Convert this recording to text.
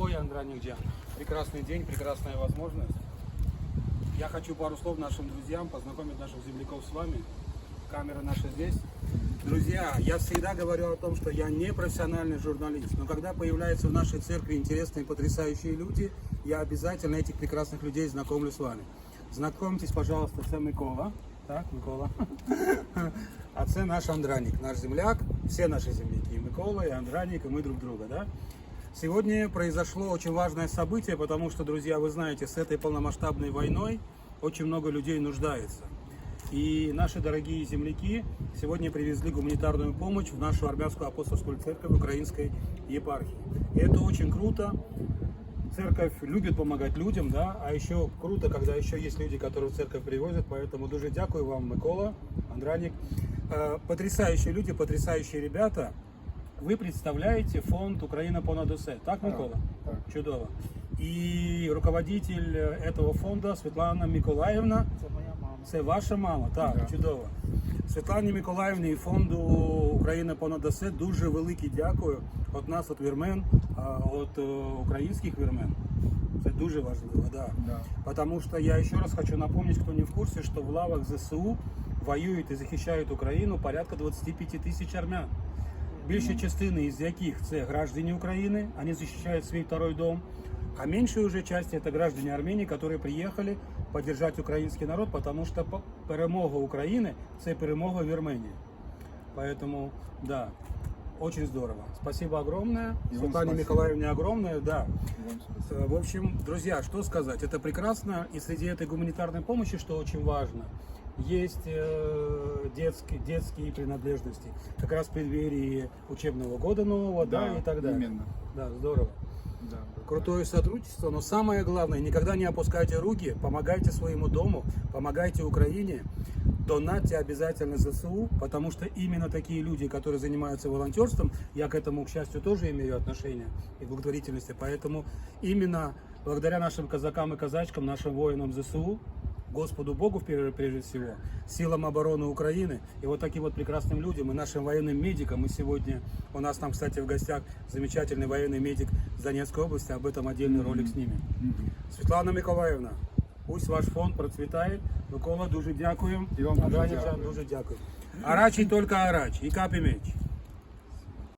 Ой, Андраник Джан, прекрасный день, прекрасная возможность. Я хочу пару слов нашим друзьям, познакомить наших земляков с вами. Камера наша здесь. Друзья, я всегда говорю о том, что я не профессиональный журналист, но когда появляются в нашей церкви интересные, потрясающие люди, я обязательно этих прекрасных людей знакомлю с вами. Знакомьтесь, пожалуйста, це Микола. Так, Микола. А це наш Андраник, наш земляк, все наши земляки, Микола, и Андраник, и мы друг друга, да? Сегодня произошло очень важное событие, потому что, друзья, вы знаете, с этой полномасштабной войной очень много людей нуждается. И наши дорогие земляки сегодня привезли гуманитарную помощь в нашу армянскую апостольскую церковь украинской епархии. И это очень круто. Церковь любит помогать людям, да, а еще круто, когда еще есть люди, которые в церковь привозят, поэтому дуже дякую вам, Микола, Андраник. Э, Потрясающие люди, потрясающие ребята Ви представляєте фонд Україна понад усе, так, Микола? так. Чудово. І руководитель этого фонду Світлана Миколаївна. Це моя мама. Це ваша мама, так, Да. чудово. Світлані Миколаївні і фонду Україна понад усе дуже велике дякую від нас, від вірмен, від українських вірмен. Це дуже важливо, да. Да. Потому что я еще раз хочу напомнить, кто не в курсе, что в лавах ЗСУ воюють і захищають Україну порядка 25 тисяч армян. Більша частина із яких це граждане України, вони захищають свій второй дом, а меньшая уже часть это граждане Армении, которые приехали поддержать украинский народ, потому что по- перемога України це перемога Вірменії. Поэтому, да, очень здорово. Спасибо огромное. И вам Светлане спасибо. Николаевне огромное, да. Вам спасибо. Э, В общем, друзья, что сказать, это прекрасно, и среди этой гуманитарной помощи, что очень важно, есть э, детские, детские принадлежности, как раз в преддверии учебного года нового, да, Да, и так далее. именно. Да, здорово. Да. Крутое сотрудничество, но самое главное, никогда не опускайте руки, помогайте своему дому, помогайте Украине, донатьте обязательно ЗСУ, потому что именно такие люди, которые занимаются волонтерством, я к этому, к счастью, тоже имею отношение и к благотворительности, поэтому именно благодаря нашим казакам и казачкам, нашим воинам ЗСУ, Господу Богу впер- прежде всего, силам обороны Украины и вот таким вот прекрасным людям и нашим военным медикам. И сегодня у нас там, кстати, в гостях замечательный военный медик с Донецкой области, об этом отдельный ролик с ними. Мгм. Світлана Миколаївна, пусть ваш фонд процвітає. Микола, дуже дякуємо. І вам дуже Адраніча, дякую. дуже дякую. Арачий тільки арач, і капі меч.